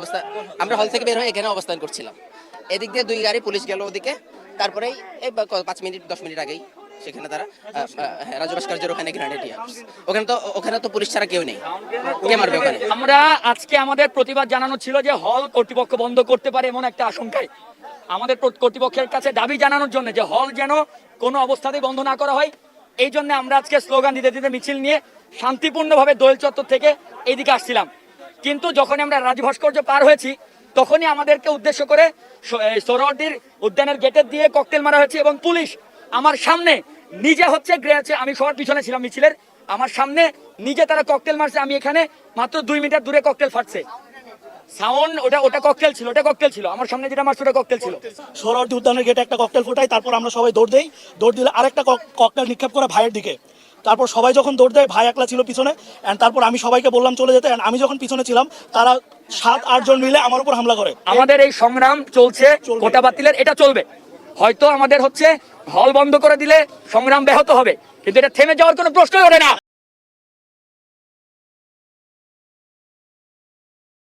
অবস্থান আমরা হল থেকে বের হয়ে এখানে অবস্থান করছিলাম। এদিক দিয়ে দুই গাড়ি পুলিশ গেল ওদিকে, তারপরেই এই পাঁচ মিনিট, দশ মিনিট আগেই সেখানে তারা রাজু ভাস্কর্যের ওখানে গ্রেনেড ওখানে তো ওখানে তো পুলিশ ছাড়া কেউ নেই। কে মারবে ওখানে? আমরা আজকে আমাদের প্রতিবাদ জানানো ছিল যে হল কর্তৃপক্ষ বন্ধ করতে পারে এমন একটা আশঙ্কায়। আমাদের কর্তৃপক্ষের কাছে দাবি জানানোর জন্য যে হল যেন কোনো অবস্থাতেই বন্ধ না করা হয়, এই জন্য আমরা আজকে স্লোগান দিতে দিতে মিছিল নিয়ে শান্তিপূর্ণভাবে দোয়েল চত্বর থেকে এইদিকে আসছিলাম। কিন্তু যখন আমরা রাজু ভাস্কর্য পার হয়েছি, তখনই আমাদেরকে উদ্দেশ্য করে স- সরোয়ারটির উদ্যানের গেটের দিয়ে ককটেল মারা হয়েছে এবং পুলিশ আমার সামনে নিজে হচ্ছে গ্রে- আমি সবার পিছনে ছিলাম মিছিলের, আমার সামনে নিজে তারা ককটেল মারছে, আমি এখানে মাত্র দুই মিটার দূরে ককটেল ফাটছে। সাউন্ড, ওটা ওটা ছিল ওটা ছিল, আমার সামনে যেটা ককটেল ছিল। সোহরাওয়ার্দী উদ্যানের গেটে একটা ককটেল ফোটাই, তারপর আমরা সবাই দৌড় দেই, দৌড় দিলে আরেকটা ককটেল নিক্ষেপ করে ভাইয়ের দিকে। তারপর সবাই যখন দৌড় দেয় ভাই একলা ছিল পিছনে অ্যান্ড তারপর আমি সবাইকে বললাম চলে যেতে আমি যখন পিছনে ছিলাম তারা সাত আটজন মিলে আমার উপর হামলা করে। আমাদের এই সংগ্রাম চলছে। কোটা বাতিলের এটা চলবে। হয়তো আমাদের হচ্ছে হল বন্ধ করে দিলে সংগ্রাম ব্যাহত হবে কিন্তু এটা থেমে যাওয়ার কোনো প্রশ্নই ওঠে না।